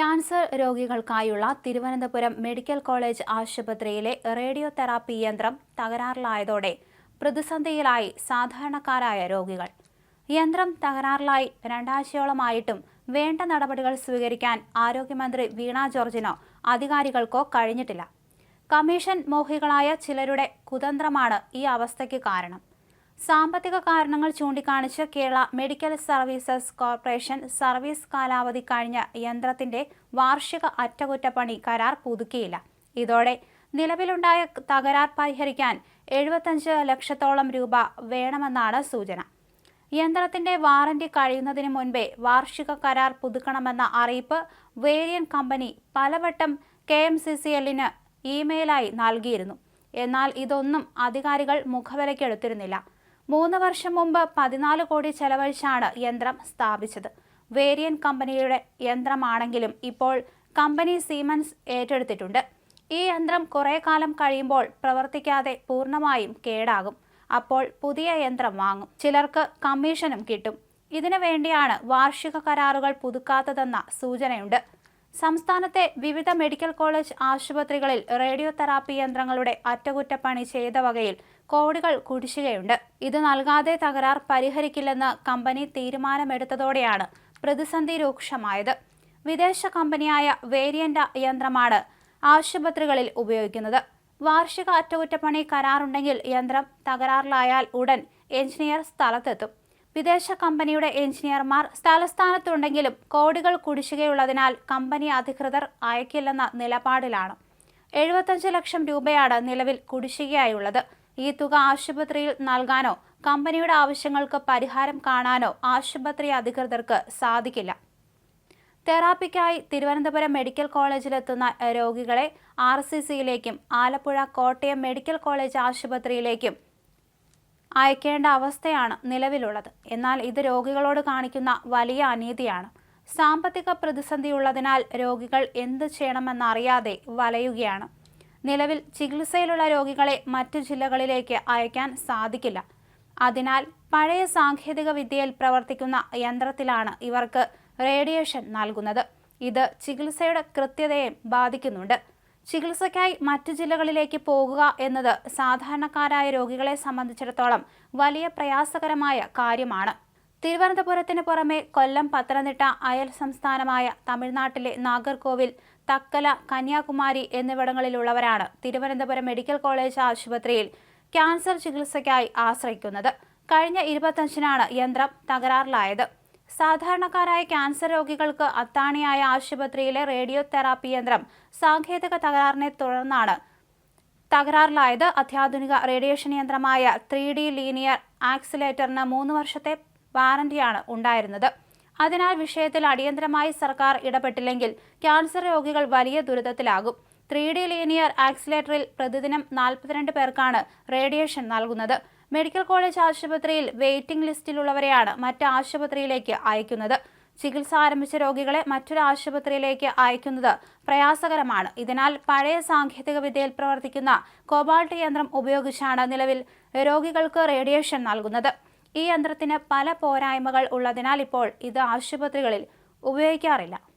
Cancer രോഗികൾക്കായുള്ള Thiruvananthapuram medical college ആശുപത്രിയിലെ radiotherapy യന്ത്രം തകരാറിലായതോടെ പ്രതിസന്ധിയിലായി സാധാരണക്കാരായ രോഗികൾ. യന്ത്രം തകരാറിലായി രണ്ടാഴ്ചയോളമായിട്ടും വേണ്ട നടപടികൾ സ്വീകരിക്കാൻ ആരോഗ്യമന്ത്രി വീണ ജോർജിനോ അധികാരികൾക്കോ കഴിഞ്ഞിട്ടില്ല. കമ്മീഷൻ മോഹികളായ ചിലരുടെ കുതന്ത്രമാണ് ഈ അവസ്ഥയ്ക്ക് കാരണം. സാമ്പത്തിക കാരണങ്ങൾ ചൂണ്ടിക്കാണിച്ച് Kerala medical services corporation service കാലാവധി കഴിഞ്ഞ യന്ത്രത്തിന്റെ വാർഷിക അറ്റകുറ്റപ്പണി കരാർ പുതുക്കിയില്ല. ഇതോടെ നിലവിലുണ്ടായ തകരാർ പരിഹരിക്കാൻ എഴുപത്തഞ്ച് ലക്ഷത്തോളം രൂപ വേണമെന്നാണ് സൂചന. യന്ത്രത്തിന്റെ വാറന്റി കഴിയുന്നതിന് മുൻപേ വാർഷിക കരാർ പുതുക്കണമെന്ന അറിയിപ്പ് വേരിയൻ കമ്പനി പലവട്ടം കെ എം സി സി എല്ലിന് ഇമെയിലായി നൽകിയിരുന്നു. എന്നാൽ ഇതൊന്നും അധികാരികൾ മുഖവിലയ്ക്കെടുത്തിരുന്നില്ല മൂന്ന് വർഷം മുമ്പ് പതിനാല് കോടി ചെലവഴിച്ചാണ് യന്ത്രം സ്ഥാപിച്ചത്. വേരിയൻ കമ്പനിയുടെ യന്ത്രമാണെങ്കിലും ഇപ്പോൾ കമ്പനി സീമൻസ് ഏറ്റെടുത്തിട്ടുണ്ട്. ഈ യന്ത്രം കുറേ കാലം കഴിയുമ്പോൾ പ്രവർത്തിക്കാതെ പൂർണമായും കേടാകും. അപ്പോൾ പുതിയ യന്ത്രം വാങ്ങും. ചിലർക്ക് കമ്മീഷനും കിട്ടും. ഇതിനു വേണ്ടിയാണ് വാർഷിക കരാറുകൾ പുതുക്കാത്തതെന്ന സൂചനയുണ്ട്. സംസ്ഥാനത്തെ വിവിധ മെഡിക്കൽ കോളേജ് ആശുപത്രികളിൽ റേഡിയോ തെറാപ്പി യന്ത്രങ്ങളുടെ അറ്റകുറ്റപ്പണി ചെയ്ത വകയിൽ കോടികൾ കുടിശ്ശികയുണ്ട്. ഇത് നൽകാതെ തകരാർ പരിഹരിക്കില്ലെന്ന് കമ്പനി തീരുമാനമെടുത്തതോടെയാണ് പ്രതിസന്ധി രൂക്ഷമായത്. വിദേശ കമ്പനിയായ വേരിയന്റ യന്ത്രമാണ് ആശുപത്രികളിൽ ഉപയോഗിക്കുന്നത്. വാർഷിക അറ്റകുറ്റപ്പണി കരാറുണ്ടെങ്കിൽ യന്ത്രം തകരാറിലായാൽ ഉടൻ എഞ്ചിനീയർ സ്ഥലത്തെത്തും. വിദേശ കമ്പനിയുടെ എഞ്ചിനീയർമാർ സ്ഥലസ്ഥാനത്തുണ്ടെങ്കിലും കോടികൾ കുടിശ്ശികയുള്ളതിനാൽ കമ്പനി അധികൃതർ അയക്കില്ലെന്ന നിലപാടിലാണ്. എഴുപത്തഞ്ച് ലക്ഷം രൂപയാണ് നിലവിൽ കുടിശ്ശികയായുള്ളത്. ഈ തുക ആശുപത്രിയിൽ നൽകാനോ കമ്പനിയുടെ ആവശ്യങ്ങൾക്ക് പരിഹാരം കാണാനോ ആശുപത്രി അധികൃതർക്ക് സാധിക്കില്ല. തെറാപ്പിക്കായി തിരുവനന്തപുരം മെഡിക്കൽ കോളേജിലെത്തുന്ന രോഗികളെ ആർ സി സിയിലേക്കും ആലപ്പുഴ കോട്ടയം മെഡിക്കൽ കോളേജ് ആശുപത്രിയിലേക്കും അയക്കേണ്ട അവസ്ഥയാണ് നിലവിലുള്ളത്. എന്നാൽ ഇത് രോഗികളോട് കാണിക്കുന്ന വലിയ അനീതിയാണ്. സാമ്പത്തിക പ്രതിസന്ധിയുള്ളതിനാൽ രോഗികൾ എന്ത് ചെയ്യണമെന്നറിയാതെ വലയുകയാണ്. നിലവിൽ ചികിത്സയിലുള്ള രോഗികളെ മറ്റു ജില്ലകളിലേക്ക് അയക്കാൻ സാധിക്കില്ല. അതിനാൽ പഴയ സാങ്കേതിക വിദ്യയിൽ പ്രവർത്തിക്കുന്ന യന്ത്രത്തിലാണ് ഇവർക്ക് റേഡിയേഷൻ നൽകുന്നത്. ഇത് ചികിത്സയുടെ കൃത്യതയെ ബാധിക്കുന്നുണ്ട്. ചികിത്സയ്ക്കായി മറ്റു ജില്ലകളിലേക്ക് പോകുക എന്നത് സാധാരണക്കാരായ രോഗികളെ സംബന്ധിച്ചിടത്തോളം വലിയ പ്രയാസകരമായ കാര്യമാണ്. തിരുവനന്തപുരത്തിന് പുറമെ കൊല്ലം പത്തനംതിട്ട അയൽ സംസ്ഥാനമായ തമിഴ്നാട്ടിലെ നാഗർകോവിൽ തക്കല കന്യാകുമാരി എന്നിവിടങ്ങളിലുള്ളവരാണ് തിരുവനന്തപുരം മെഡിക്കൽ കോളേജ് ആശുപത്രിയിൽ ക്യാൻസർ ചികിത്സയ്ക്കായി ആശ്രയിക്കുന്നത്. കഴിഞ്ഞ ഇരുപത്തഞ്ചിനാണ് യന്ത്രം തകരാറിലായത്. സാധാരണക്കാരായ ക്യാൻസർ രോഗികൾക്ക് അത്താണിയായ ആശുപത്രിയിലെ റേഡിയോ തെറാപ്പി യന്ത്രം സാങ്കേതിക തകരാറിനെ തുടർന്നാണ് തകരാറിലായത്. അത്യാധുനിക റേഡിയേഷൻ യന്ത്രമായ ത്രീ ഡി ലീനിയർ ആക്സിലേറ്ററിന് മൂന്ന് വർഷത്തെ വാറന്റിയാണ് ഉണ്ടായിരുന്നത്. അതിനാൽ വിഷയത്തിൽ അടിയന്തരമായി സർക്കാർ ഇടപെട്ടില്ലെങ്കിൽ ക്യാൻസർ രോഗികൾ വലിയ ദുരിതത്തിലാകും. ത്രീ ഡി ലീനിയർ ആക്സിലേറ്ററിൽ പ്രതിദിനം നാൽപ്പത്തിരണ്ട് പേർക്കാണ് റേഡിയേഷൻ നൽകുന്നത്. മെഡിക്കൽ കോളേജ് ആശുപത്രിയിൽ വെയിറ്റിംഗ് ലിസ്റ്റിലുള്ളവരെയാണ് മറ്റ് ആശുപത്രിയിലേക്ക് അയക്കുന്നത്. ചികിത്സ ആരംഭിച്ച രോഗികളെ മറ്റൊരു ആശുപത്രിയിലേക്ക് അയക്കുന്നത് പ്രയാസകരമാണ്. ഇതിനാൽ പഴയ സാങ്കേതിക വിദ്യയിൽ പ്രവർത്തിക്കുന്ന കോബാൾട്ട് യന്ത്രം ഉപയോഗിച്ചാണ് നിലവിൽ രോഗികൾക്ക് റേഡിയേഷൻ നൽകുന്നത്. ഈ യന്ത്രത്തിന് പല പോരായ്മകൾ ഉള്ളതിനാൽ ഇപ്പോൾ ഇത് ആശുപത്രികളിൽ ഉപയോഗിക്കാറില്ല.